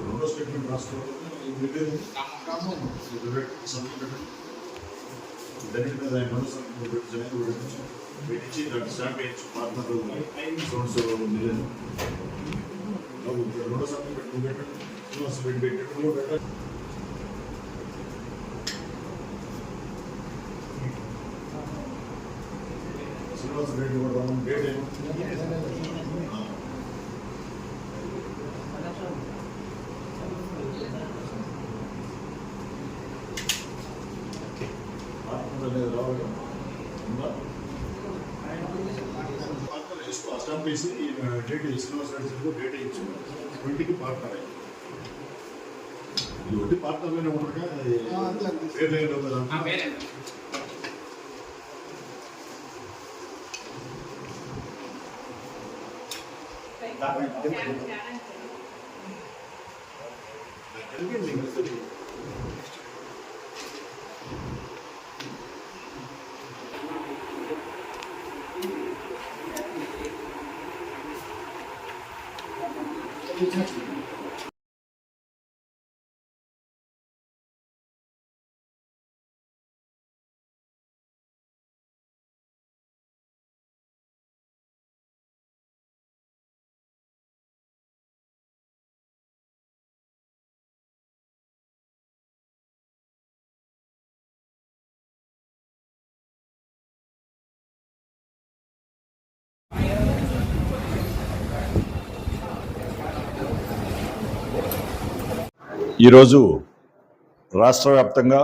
రెండో స్టేట్మెంట్ రాసుకోవాలి దాని మీద ఆయన మనసు పెట్టించాను పెట్టించి దాన్ని స్టాంప్ వేయించు పార్ట్నర్ సౌండ్స్ మిలియన్ రెండో సబ్మిట్ పెట్టు పెట్టాడు పెట్టాడు రావాలి ఉందా పార్ట్నర్ వేసుకో స్టాంప్ వేసి date Srinivas Reddy sir date ఇచ్చు ట్వంటీకి పార్ట్నర్ అయ్యి ఇది ఒకటి పార్ట్నర్లోనే ఉంటారుగా పేరు లేదు కదా కలిగింది ఈరోజు రాష్ట్ర వ్యాప్తంగా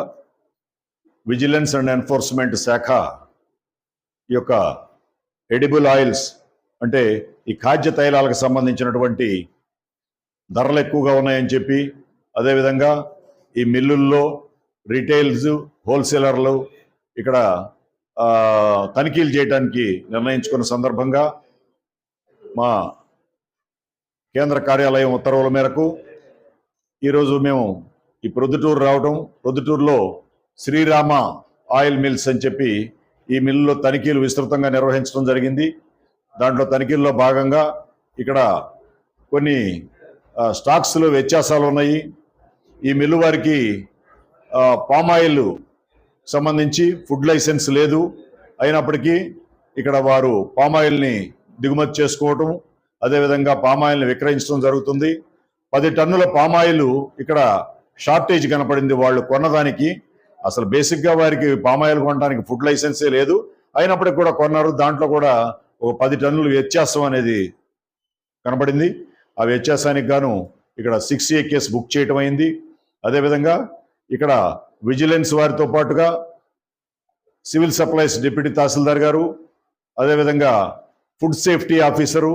విజిలెన్స్ అండ్ ఎన్ఫోర్స్మెంట్ శాఖ ఈ యొక్క ఎడిబుల్ ఆయిల్స్ అంటే ఈ ఖాద్య తైలాలకు సంబంధించినటువంటి ధరలు ఎక్కువగా ఉన్నాయని చెప్పి అదేవిధంగా ఈ మిల్లుల్లో రీటైల్స్ హోల్సేలర్లు ఇక్కడ తనిఖీలు చేయడానికి నిర్ణయించుకున్న సందర్భంగా మా కేంద్ర కార్యాలయం ఉత్తర్వుల మేరకు ఈరోజు మేము ఈ ప్రొద్దుటూరు రావడం ప్రొద్దుటూరులో శ్రీరామ ఆయిల్ మిల్స్ అని చెప్పి ఈ మిల్లులో తనిఖీలు విస్తృతంగా నిర్వహించడం జరిగింది. దాంట్లో తనిఖీల్లో భాగంగా ఇక్కడ కొన్ని స్టాక్స్లో వ్యత్యాసాలు ఉన్నాయి. ఈ మిల్లు వారికి పామాయిల్ సంబంధించి ఫుడ్ లైసెన్స్ లేదు. అయినప్పటికీ ఇక్కడ వారు పామాయిల్ని దిగుమతి చేసుకోవటం అదేవిధంగా పామాయిల్ని విక్రయించడం జరుగుతుంది. పది టన్నుల పామాయిల్ ఇక్కడ షార్టేజ్ కనపడింది. వాళ్ళు కొన్నదానికి అసలు బేసిక్గా వారికి పామాయిల్ కొనడానికి ఫుడ్ లైసెన్సే లేదు. అయినప్పటికీ కూడా కొన్నారు. దాంట్లో కూడా ఒక పది టన్నులు వ్యత్యాసం అనేది కనపడింది. ఆ వ్యత్యాసానికి గాను ఇక్కడ సిక్స్ ఏ కేసు బుక్ చేయటం అయింది. అదేవిధంగా ఇక్కడ విజిలెన్స్ వారితో పాటుగా సివిల్ సప్లైస్ డిప్యూటీ తహసీల్దార్ గారు అదేవిధంగా food safety officer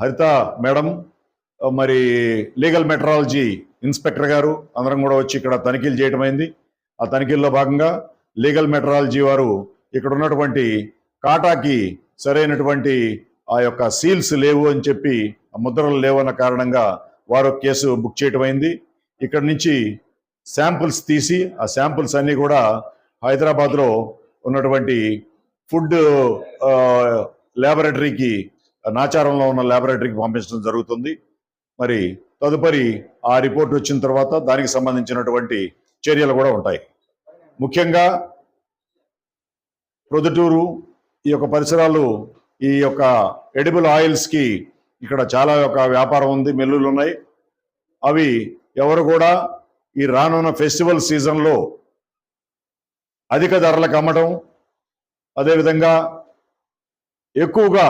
Haritha madam మరి లీగల్ మెట్రాలజీ ఇన్స్పెక్టర్ గారు అందరం కూడా వచ్చి ఇక్కడ తనిఖీలు చేయటమైంది. అయింది ఆ తనిఖీల్లో భాగంగా లీగల్ మెట్రాలజీ వారు ఇక్కడ ఉన్నటువంటి కాటాకి సరైనటువంటి ఆ యొక్క సీల్స్ లేవు అని చెప్పి ఆ ముద్రలు లేవన్న కారణంగా వారు కేసు బుక్ చేయటం అయింది ఇక్కడ నుంచి శాంపుల్స్ తీసి ఆ శాంపుల్స్ అన్నీ కూడా హైదరాబాద్లో ఉన్నటువంటి ఫుడ్ ల్యాబొరేటరీకి నాచారంలో ఉన్న ల్యాబొరేటరీకి పంపించడం జరుగుతుంది. మరి తదుపరి ఆ రిపోర్ట్ వచ్చిన తర్వాత దానికి సంబంధించినటువంటి చర్యలు కూడా ఉంటాయి. ముఖ్యంగా ప్రొద్దుటూరు ఈ యొక్క పరిసరాలు ఈ యొక్క ఎడిబుల్ ఆయిల్స్కి ఇక్కడ చాలా యొక్క వ్యాపారం ఉంది మిల్లులు ఉన్నాయి. అవి ఎవరు కూడా ఈ రానున్న ఫెస్టివల్ సీజన్లో అధిక ధరలకు అమ్మటం అదేవిధంగా ఎక్కువగా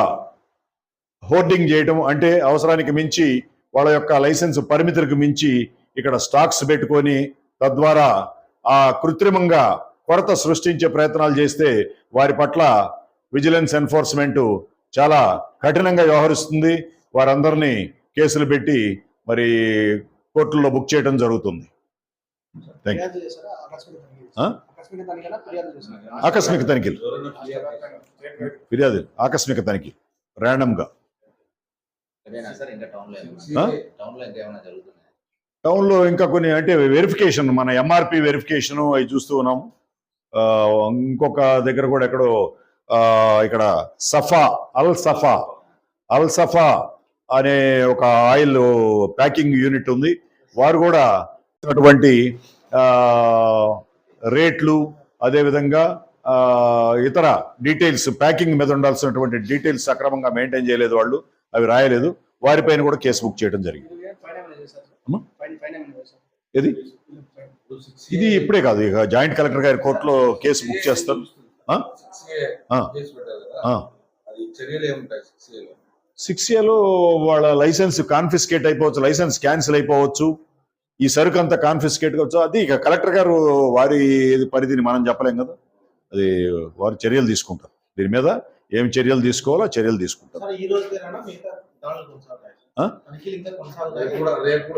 హోర్డింగ్ చేయటం అంటే అవసరానికి మించి వాళ్ళ యొక్క లైసెన్స్ పరిమితులకు మించి ఇక్కడ స్టాక్స్ పెట్టుకొని తద్వారా ఆ కృత్రిమంగా కొరత సృష్టించే ప్రయత్నాలు చేస్తే వారి పట్ల విజిలెన్స్ ఎన్ఫోర్స్మెంట్ చాలా కఠినంగా వ్యవహరిస్తుంది. వారందరినీ కేసులు పెట్టి మరి కోర్టుల్లో బుక్ చేయడం జరుగుతుంది. ఆకస్మిక ఆకస్మిక తనిఖీలు. ఫిర్యాదు ఆకస్మిక తనిఖీ ర్యాండమ్గా టౌన్లో ఇంకా కొన్ని అంటే వెరిఫికేషన్ మన ఎంఆర్పి వెరిఫికేషన్ అవి చూస్తూ ఉన్నాము ఇంకొక దగ్గర కూడా ఎక్కడో ఇక్కడ సఫా అల్ సఫా అల్ సఫా అనే ఒక ఆయిల్ ప్యాకింగ్ యూనిట్ ఉంది. వారు కూడా అటువంటి రేట్లు అదేవిధంగా ఇతర డీటెయిల్స్ ప్యాకింగ్ మీద ఉండాల్సినటువంటి డీటెయిల్స్ సక్రమంగా మెయింటైన్ చేయలేదు వాళ్ళు. అవి రాయలేదు. వారిపైన కూడా కేసు బుక్ చేయడం జరిగింది. ఏది? ఇది ఇది ఇప్పుడే కాదు. ఇక జాయింట్ కలెక్టర్ గారి కోర్టులో కేసు బుక్ చేస్తారు సిక్స్ సిక్స్ ఏలో వాళ్ళ లైసెన్స్ కాన్ఫిస్కేట్ అయిపోవచ్చు. లైసెన్స్ క్యాన్సిల్ అయిపోవచ్చు. ఈ సరుకు అంతా కాన్ఫిస్కేట్ కావచ్చు అది ఇక కలెక్టర్ గారు వారి పరిధిని మనం చెప్పలేం కదా. అది వారు చర్యలు తీసుకుంటారు. దీని మీద ఏం చర్యలు తీసుకోవాలో చర్యలు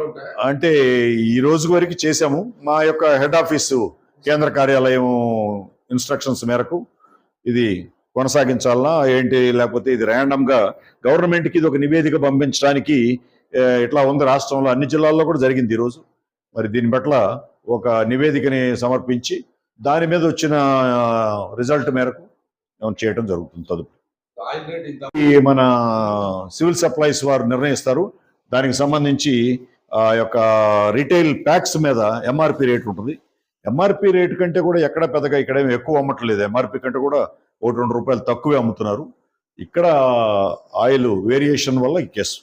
ఉంటాయి? అంటే ఈ రోజు వరకు చేశాము. మా యొక్క హెడ్ ఆఫీసు కేంద్ర కార్యాలయం ఇన్స్ట్రక్షన్స్ మేరకు ఇది కొనసాగించాలనా ఏంటి లేకపోతే ఇది ర్యాండమ్గా గవర్నమెంట్కి ఇది ఒక నివేదిక పంపించడానికి ఇట్లా ఉంది రాష్ట్రంలో అన్ని జిల్లాల్లో కూడా జరిగింది ఈరోజు మరి దీని పట్ల ఒక నివేదికని సమర్పించి దాని మీద వచ్చిన రిజల్ట్ మేరకు చేయడం జరుగుతుంది తదుపరి. ఈ మన సివిల్ సప్లైస్ వారు నిర్ణయిస్తారు. దానికి సంబంధించి ఆ యొక్క రిటైల్ ప్యాక్స్ మీద ఎంఆర్పి రేట్ ఉంటుంది. ఎంఆర్పి రేట్ కంటే కూడా ఎక్కడ పెద్దగా ఇక్కడ ఏమి ఎక్కువ అమ్మట్లేదు ఎంఆర్పి కంటే కూడా ఒకటి రెండు రూపాయలు తక్కువే అమ్ముతున్నారు. ఇక్కడ ఆయిల్ వేరియేషన్ వల్ల ఈ కేసు.